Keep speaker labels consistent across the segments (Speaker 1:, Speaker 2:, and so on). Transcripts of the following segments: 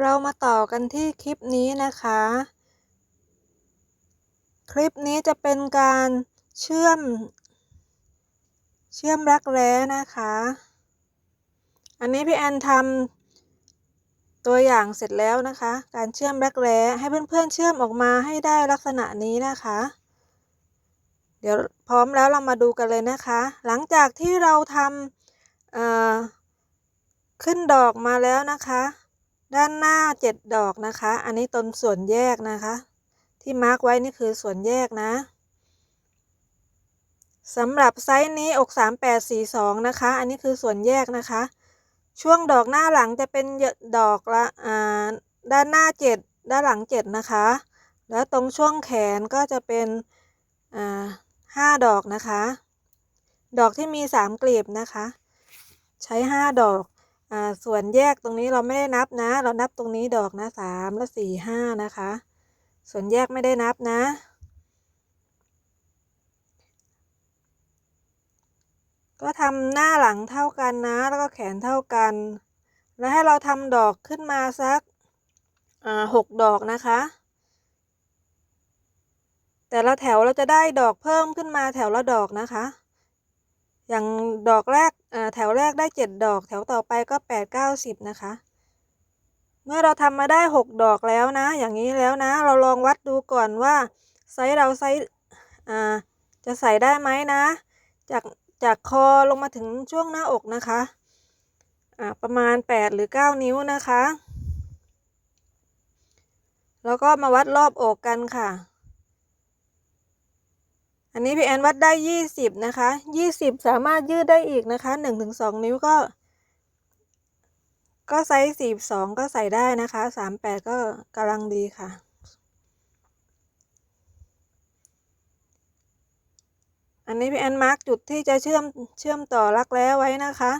Speaker 1: เรามาต่อกันที่คลิปนี้นะคะ คลิปนี้จะเป็นการเชื่อม เชื่อมรักแร้นะคะ อันนี้พี่แอนทำตัวอย่างเสร็จแล้วนะคะ การเชื่อมรักแร้ให้เพื่อนๆเชื่อมออกมาให้ได้ลักษณะนี้นะคะ เดี๋ยวพร้อมแล้วเรามาดูกันเลยนะคะ หลังจากที่เราทำขึ้นดอกมาแล้วนะคะ ด้านหน้าเจ็ดดอกนะคะ อันนี้ต้นส่วนแยกนะคะ ที่มาร์กไว้นี่คือส่วนแยกนะสำหรับไซส์นี้อก3842นะคะ อันนี้คือส่วนแยกนะคะ ช่วงดอกหน้าหลังจะเป็นดอกละอ่าด้านหน้าเจ็ดด้านหลังเจ็ดนะคะ แล้วตรงช่วงแขนก็จะเป็นอ่าห้าดอกนะคะ ดอกที่มีสามกลีบนะคะ ใช้ห้าดอก อ่าส่วนแยกตรงนี้เราไม่ได้นับนะ เรานับตรงนี้ดอกนะสามและสี่ห้านะคะ ส่วนแยกไม่ได้นับนะ ก็ทำหน้าหลังเท่ากันนะ แล้วก็แขนเท่ากัน แล้วให้เราทำดอกขึ้นมาสักหกดอกนะคะ แต่ละแถวเราจะได้ดอกเพิ่มขึ้นมาแถวละดอกนะคะ อย่างดอกแรกแถวแรกได้เจ็ดดอก แถวต่อไปก็แปดเก้าสิบนะคะ เมื่อเราทำมาได้หกดอกแล้วนะ อย่างนี้แล้วนะ เราลองวัดดูก่อนว่าไซส์เราไซส์จะใส่ได้ไหมนะ จากจากคอลงมาถึงช่วงหน้าอกนะคะประมาณ 8 หรือ 9 นิ้วนะคะ แล้วก็มาวัดรอบอกกันค่ะ อันนี้พี่แอนวัดได้20นะคะ20สามารถยืดได้อีกนะคะ1-2นิ้วก็ ก็ไซส์42ก็ใส่ได้นะคะ38ก็กำลังดีค่ะ อันนี้พี่แอนมาร์กจุดที่จะเชื่อมเชื่อมต่อรักแร้ไว้นะคะ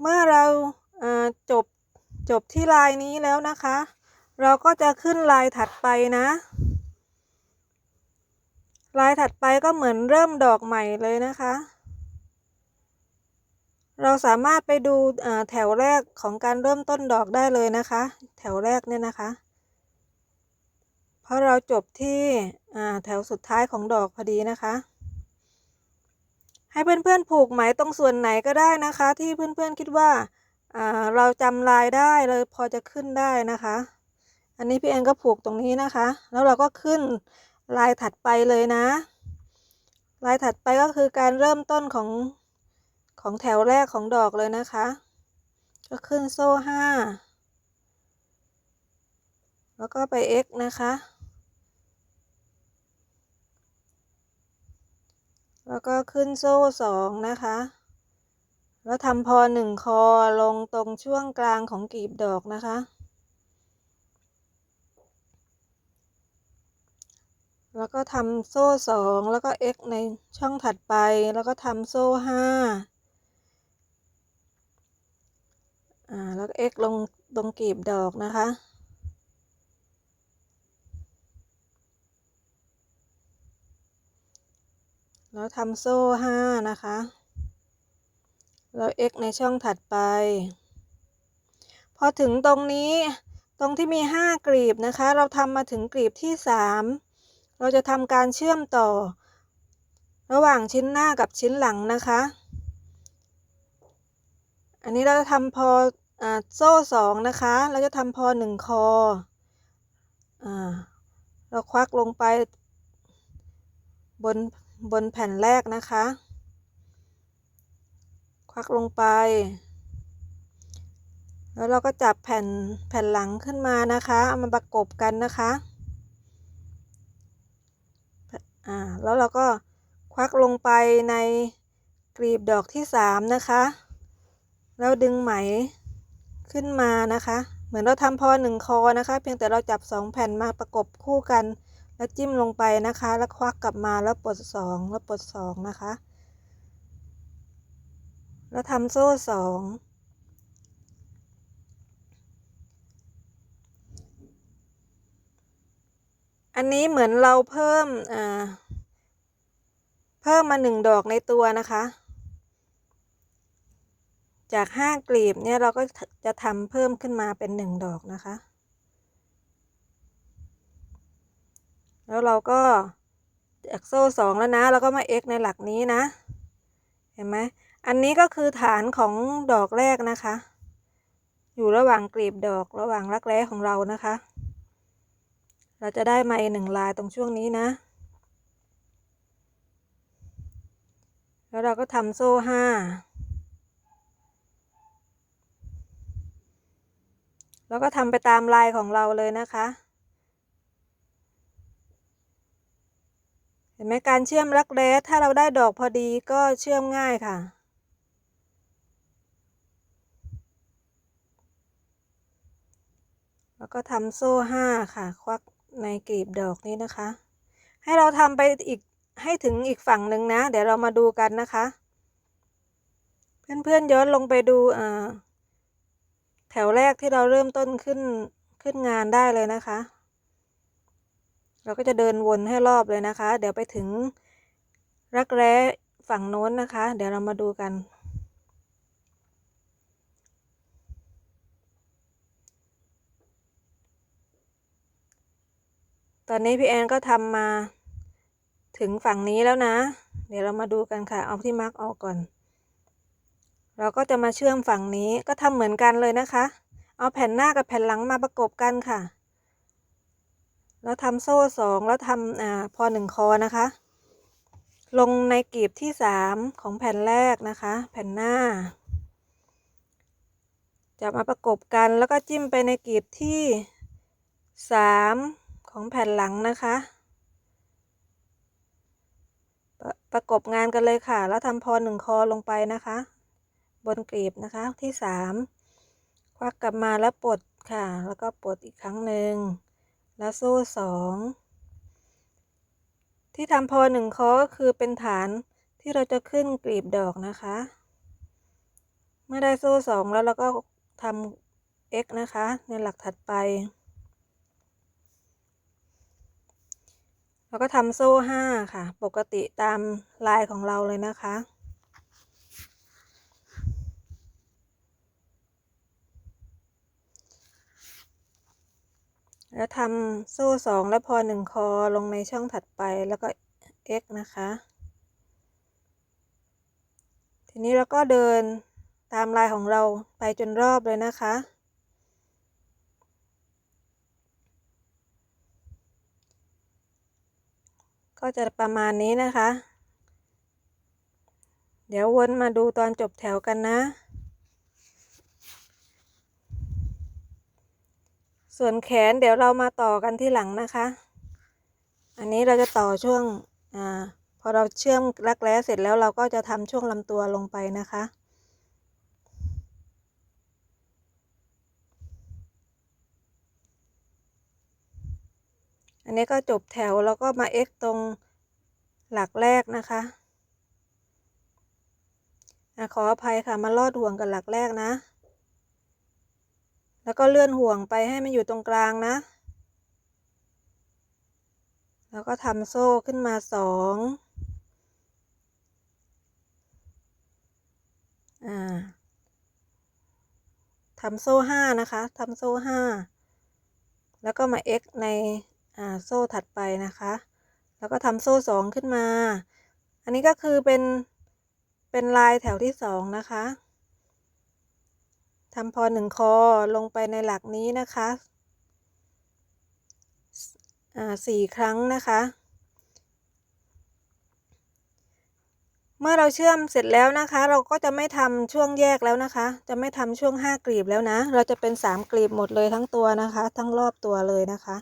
Speaker 1: เมื่อเราจบจบที่ลายนี้แล้วนะคะ เราก็จะขึ้นลายถัดไปนะ ลายถัดไปก็เหมือนเริ่มดอกใหม่เลยนะคะ เราสามารถไปดูแถวแรกของการเริ่มต้นดอกได้เลยนะคะ แถวแรกเนี่ยนะคะ เพราะเราจบที่แถวสุดท้ายของดอกพอดีนะคะ ให้เพื่อนๆผูกไหมตรงส่วนไหนก็ได้นะคะ ที่เพื่อนๆคิดว่าเราจำลายได้เลยพอจะขึ้นได้นะคะ อันนี้พี่แอนก็ผูกตรงนี้นะคะ แล้วเราก็ขึ้นลายถัดไปเลยนะ ลายถัดไปก็คือการเริ่มต้นของของแถวแรกของดอกเลยนะคะ ก็ขึ้นโซ่ห้าแล้วก็ไป x นะคะ แล้วก็ขึ้นโซ่สองนะคะ แล้วทำพอหนึ่งคอลงตรงช่วงกลางของกลีบดอกนะคะ แล้วก็ทำโซ่สองแล้วก็ x ในช่องถัดไป แล้วก็ทำโซ่ห้าอ่า แล้ว x ลงตรงกีบดอกนะคะ แล้วทำโซ่ห้านะคะ แล้ว x ในช่องถัดไป พอถึงตรงนี้ตรงที่มีห้ากลีบนะคะ เราทำมาถึงกลีบที่สาม เราจะทำการเชื่อมต่อ ระหว่างชิ้นหน้ากับชิ้นหลังนะคะ อันนี้เราจะทำพออโซ่สองนะคะ เราจะทำพอหนึ่งคออเราควักลงไปบนบนแผ่นแรกนะคะ ควักลงไป แล้วเราก็จับแผ่นแผ่นหลังขึ้นมานะคะ เอามาประกบกันนะคะ อ่าแล้วเราก็ควักลงไปในกลีบดอกที่สามนะคะแล้วดึงไหมขึ้นมานะคะ เหมือนเราทำพอหนึ่งคอนะคะ เพียงแต่เราจับสองแผ่นมาประกบคู่กัน แล้วจิ้มลงไปนะคะ แล้วควักกลับมาแล้วปลดสองแล้วปลดสองนะคะ แล้วทำโซ่สอง อันนี้เหมือนเราเพิ่มอ่าเพิ่มมาหนึ่งดอกในตัวนะคะ จากห้ากลีบเนี่ยเราก็จะทำเพิ่มขึ้นมาเป็นหนึ่งดอกนะคะ แล้วเราก็จากโซ่สองแล้วนะเราก็มา x ในหลักนี้นะ เห็นไหมอันนี้ก็คือฐานของดอกแรกนะคะ อยู่ระหว่างกลีบดอกระหว่างรักแร้ของเรานะคะ เราจะได้มาอีกหนึ่งลายตรงช่วงนี้นะ แล้วเราก็ทำโซ่ห้าแล้วก็ทำไปตามลายของเราเลยนะคะ เห็นไหมการเชื่อมรักแร้ถ้าเราได้ดอกพอดีก็เชื่อมง่ายค่ะ แล้วก็ทำโซ่ห้าค่ะ ควัก ในกลีบดอกนี้นะคะ ให้เราทำไปอีกให้ถึงอีกฝั่งหนึ่งนะ เดี๋ยวเรามาดูกันนะคะ เพื่อนๆย้อนลงไปดูแถวแรกที่เราเริ่มต้นขึ้นขึ้นงานได้เลยนะคะ เราก็จะเดินวนให้รอบเลยนะคะ เดี๋ยวไปถึงรักแร้ฝั่งโน้นนะคะ เดี๋ยวเรามาดูกัน ตอนนี้พี่แอนก็ทำมาถึงฝั่งนี้แล้วนะ เดี๋ยวเรามาดูกันค่ะ เอาที่มาร์กออกก่อน เราก็จะมาเชื่อมฝั่งนี้ก็ทำเหมือนกันเลยนะคะ เอาแผ่นหน้ากับแผ่นหลังมาประกบกันค่ะ แล้วทำโซ่สองแล้วทำอ่าพอหนึ่งคอนะคะ ลงในกลีบที่สามของแผ่นแรกนะคะ แผ่นหน้า จะมาประกบกันแล้วก็จิ้มไปในกลีบที่สาม ของแผ่นหลังนะคะประประกบงานกันเลยค่ะ แล้วทำพอหนึ่งคอลงไปนะคะ บนกลีบนะคะที่สามควักกลับมาแล้วปลดค่ะ แล้วก็ปลดอีกครั้งหนึ่งแล้วโซ่สองที่ทำพอหนึ่งคอก็คือเป็นฐานที่เราจะขึ้นกลีบดอกนะคะ เมื่อได้โซ่สองแล้วเราก็ทำ x นะคะ ในหลักถัดไป แล้วก็ทำโซ่ห้าค่ะ ปกติตามลายของเราเลยนะคะ แล้วทำโซ่สองแล้วพอหนึ่งคอลงในช่องถัดไปแล้วก็ x นะคะ ทีนี้เราก็เดินตามลายของเราไปจนรอบเลยนะคะ ก็จะประมาณนี้นะคะ เดี๋ยววนมาดูตอนจบแถวกันนะ ส่วนแขนเดี๋ยวเรามาต่อกันที่หลังนะคะ อันนี้เราจะต่อช่วงอ่าพอเราเชื่อมรักแร้เสร็จแล้วเราก็จะทำช่วงลำตัวลงไปนะคะ อันนี้ก็จบแถวแล้วก็มา x ตรงหลักแรกนะคะอขออภัยค่ะมาลอดห่วงกับหลักแรกนะ แล้วก็เลื่อนห่วงไปให้มันอยู่ตรงกลางนะ แล้วก็ทำโซ่ขึ้นมาสองอ่าทำโซ่ห้านะคะทำโซ่ห้าแล้วก็มา x ใน โซ่ถัดไปนะคะ แล้วก็ทำโซ่สองขึ้นมา อันนี้ก็คือเป็นเป็นลายแถวที่สองนะคะทำพอหนึ่งคอลงไปในหลักนี้นะคะอ่าสี่ครั้งนะคะ เมื่อเราเชื่อมเสร็จแล้วนะคะ เราก็จะไม่ทำช่วงแยกแล้วนะคะ จะไม่ทำช่วงห้ากลีบแล้วนะ เราจะเป็นสามกลีบหมดเลยทั้งตัวนะคะ ทั้งรอบตัวเลยนะคะ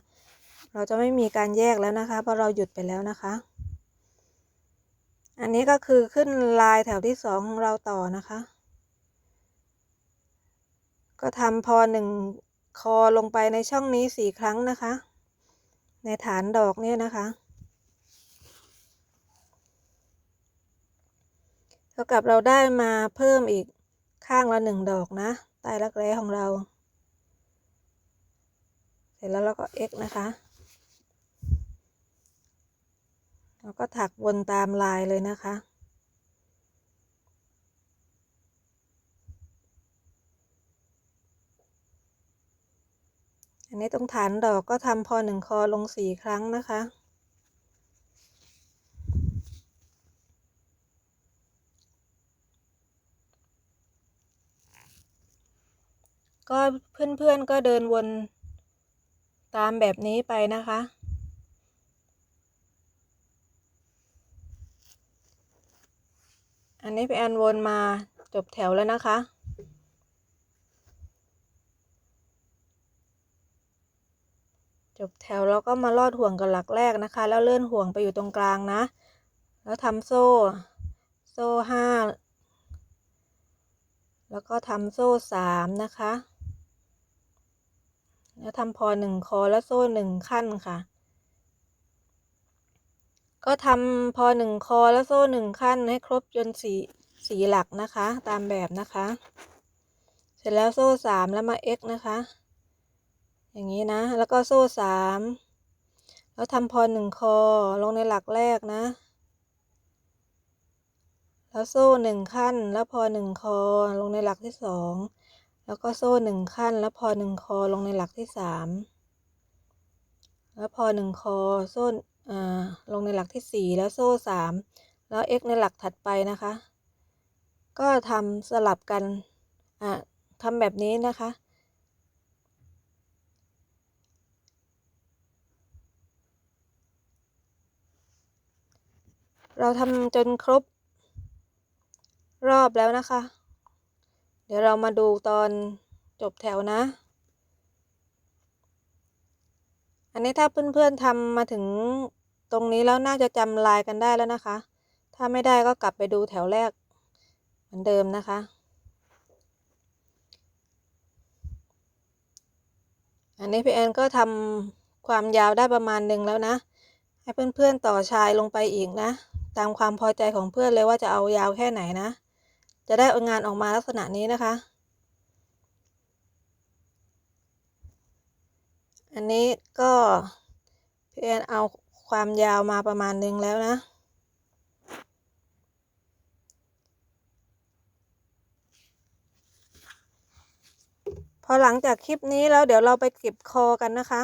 Speaker 1: เราจะไม่มีการแยกแล้วนะคะ เพราะเราหยุดไปแล้วนะคะ อันนี้ก็คือขึ้นลายแถวที่สองของเราต่อนะคะ ก็ทำพอหนึ่งคอลงไปในช่องนี้สี่ครั้งนะคะ ในฐานดอกเนี่ยนะคะเท่ากับเราได้มาเพิ่มอีกข้างละหนึ่งดอกนะใต้รักแร้ของเรา เสร็จแล้วเราก็ x นะคะ เราก็ถักวนตามลายเลยนะคะอันนี้ตรงฐานดอกก็ทำพอหนึ่งคอลงสี่ครั้งนะคะก็เพื่อนๆก็เดินวนตามแบบนี้ไปนะคะ อันนี้พี่แอนวนมาจบแถวแล้วนะคะ จบแถวแล้วก็มาลอดห่วงกับหลักแรกนะคะ แล้วเลื่อนห่วงไปอยู่ตรงกลางนะ แล้วทำโซ่ โซ่ห้าแล้วก็ทำโซ่สามนะคะ แล้วทำพอหนึ่งคอแล้วโซ่หนึ่งขั้นค่ะ ก็ทำพอหนึ่งคอแล้วโซ่หนึ่งขั้นให้ครบจนสีสีหลักนะคะ ตามแบบนะคะ เสร็จแล้วโซ่สามแล้วมา x นะคะ อย่างนี้นะ แล้วก็โซ่สามแล้วทำพอหนึ่งคอลงในหลักแรกนะ แล้วโซ่หนึ่งขั้นแล้วพอหนึ่งคอลงในหลักที่สองแล้วก็โซ่หนึ่งขั้นแล้วพอหนึ่งคอลงในหลักที่สามแล้วพอหนึ่งคอโซ่ ลงในหลักที่สี่แล้วโซ่สามแล้ว x ในหลักถัดไปนะคะ ก็ทำสลับกันทำแบบนี้นะคะ เราทำจนครบรอบแล้วนะคะ เดี๋ยวเรามาดูตอนจบแถวนะ อันนี้ถ้าเพื่อนๆทำมาถึงตรงนี้แล้วน่าจะจำลายกันได้แล้วนะคะ ถ้าไม่ได้ก็กลับไปดูแถวแรกเหมือนเดิมนะคะ อันนี้พี่แอนก็ทำความยาวได้ประมาณหนึ่งแล้วนะ ให้เพื่อนๆต่อชายลงไปอีกนะ ตามความพอใจของเพื่อนเลยว่าจะเอายาวแค่ไหนนะ จะได้งานออกมาลักษณะนี้นะคะ อันนี้ก็เพี่อนเอาความยาวมาประมาณหนึ่งแล้วนะ พอหลังจากคลิปนี้แล้วเดี๋ยวเราไปเก็บคอกันนะคะ